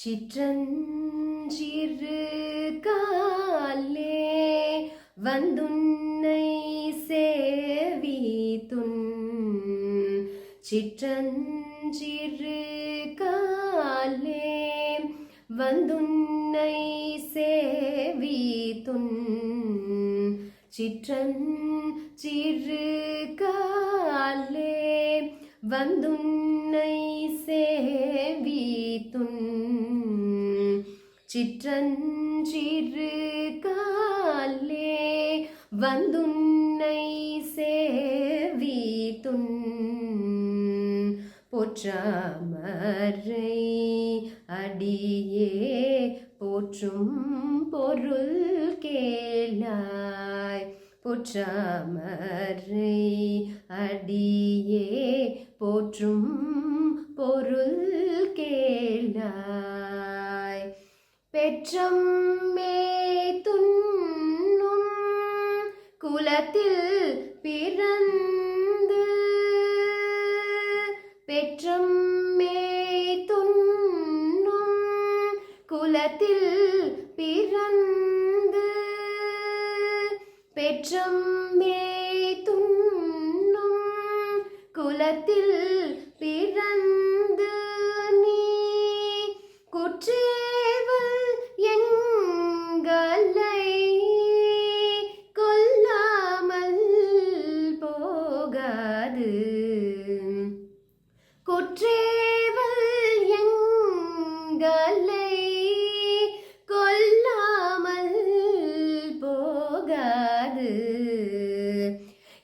சிற்றஞ்சிறு காலே வந்துன்னை சேவித்துன். சிற்றஞ்சிறு காலே வந்துன்னை சேவித்துன். சிற்றஞ்சிறு காலே வந்துன்னை சேவித்துன். சிற்றஞ்சிறு காலே வந்துன்னை சேவித்துன் பொற்றாமரை அடியே போற்றும் பொருள் கேளாய். பொற்றாமரை அடியே போற்றும் பொருள் கேளாய். பெற்றம்மே துன்னும் குலத்தில் பிறந்து. பெற்றம்மே துன்னும் குலத்தில் பிறந்து. பெற்றம்மே துன்னும் குலத்தில் பிறந்து.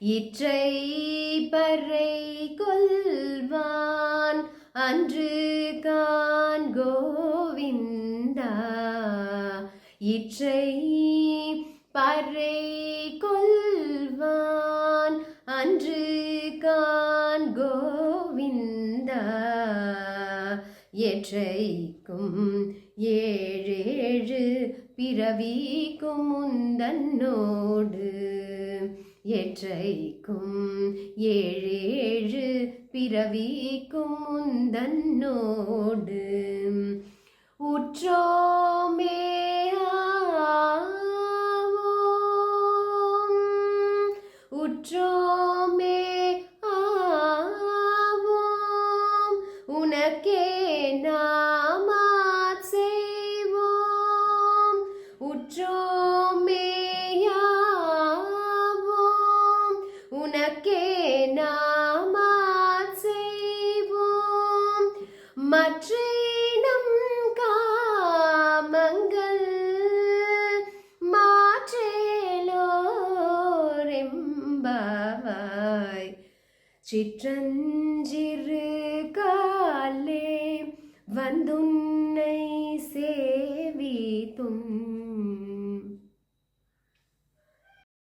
இற்றை பறை கொல்வான் அன்று கான் கோவிந்தா. இற்றை பறை கொல்வான் அன்று கான் கோவிந்தா. எற்றைக்கும் ஏழேழு பிறவிக்கும் முந்தன்னோடு எற்றைக்கும் ஏழேழு பிறவிக்கும் முந்தன்னோடு உற்றோமே உற்றோமே ஆவோம். உனக்கே நான் மற்றினம் காமங்கள் மாற்றேலோரெம்பாவாய் சிற்றஞ்சிறு காலே வந்துன்